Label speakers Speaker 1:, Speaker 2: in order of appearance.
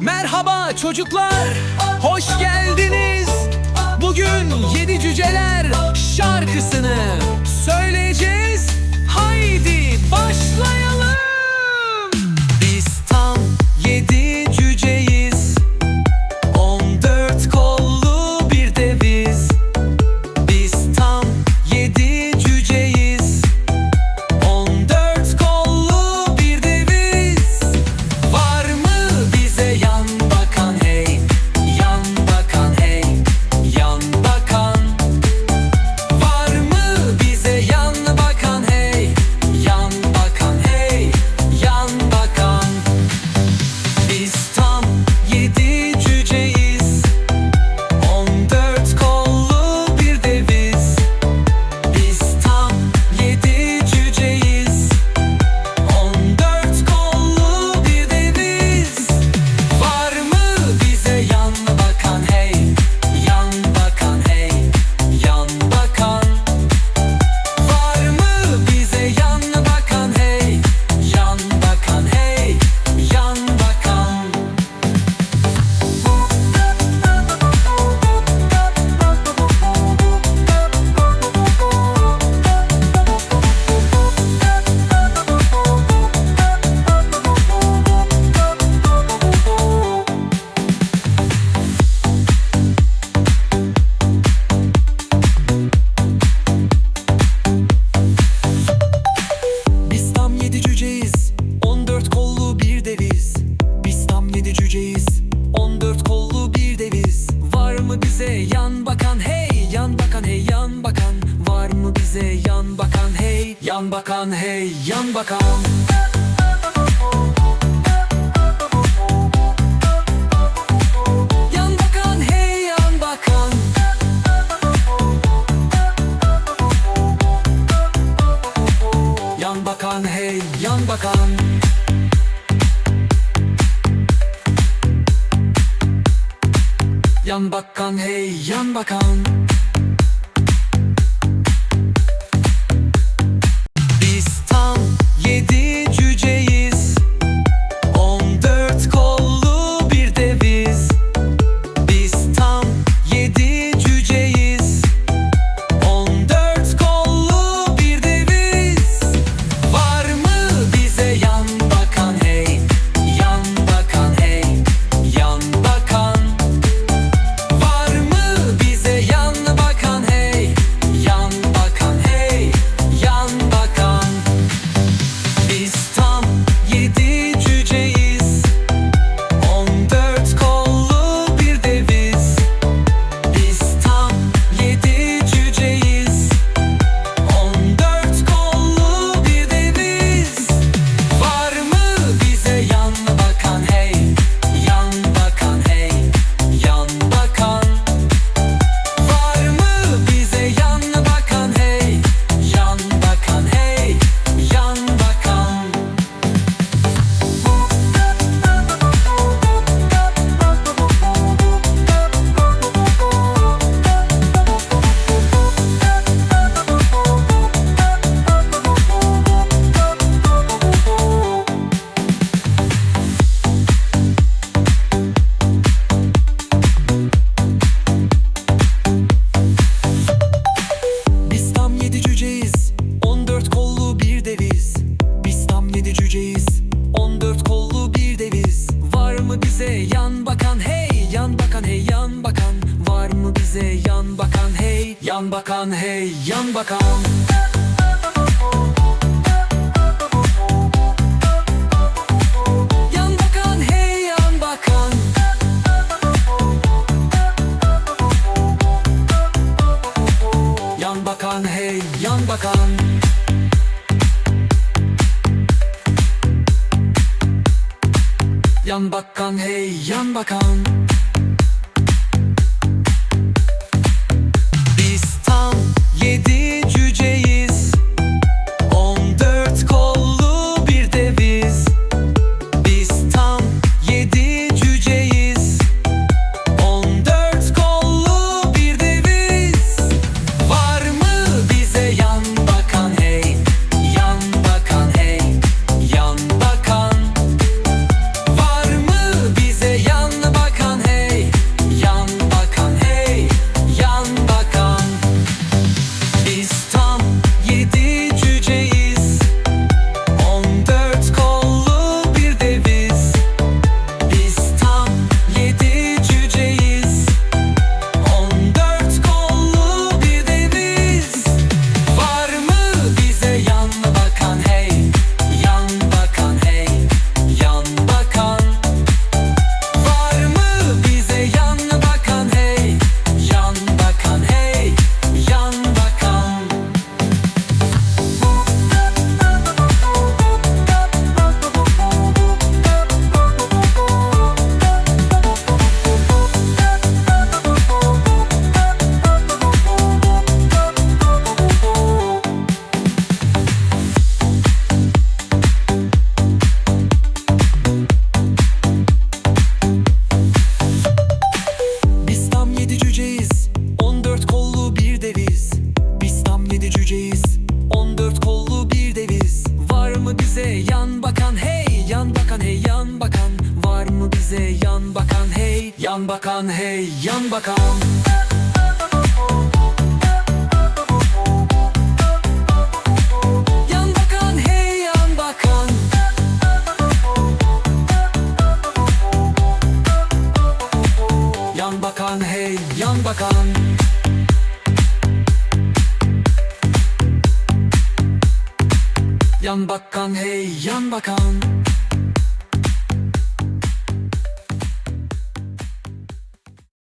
Speaker 1: Merhaba çocuklar, hoş geldiniz. Bugün yedi cüceler şarkısını söyleyeceğiz. Haydi başlayalım. tam yedi cüce Yan bakan hey yan bakan. Yan bakan hey yan bakan. Hey yan bakan. Hey yan bize yan bakan hey Yan bakan hey yan bakan. Yan bakan hey yan bakan. Yan bakan hey yan bakan. Yan bakan hey yan bakan. Bakan Yan bakan hey yan bakan. Yan bakan hey yan bakan. Yan bakan hey yan bakan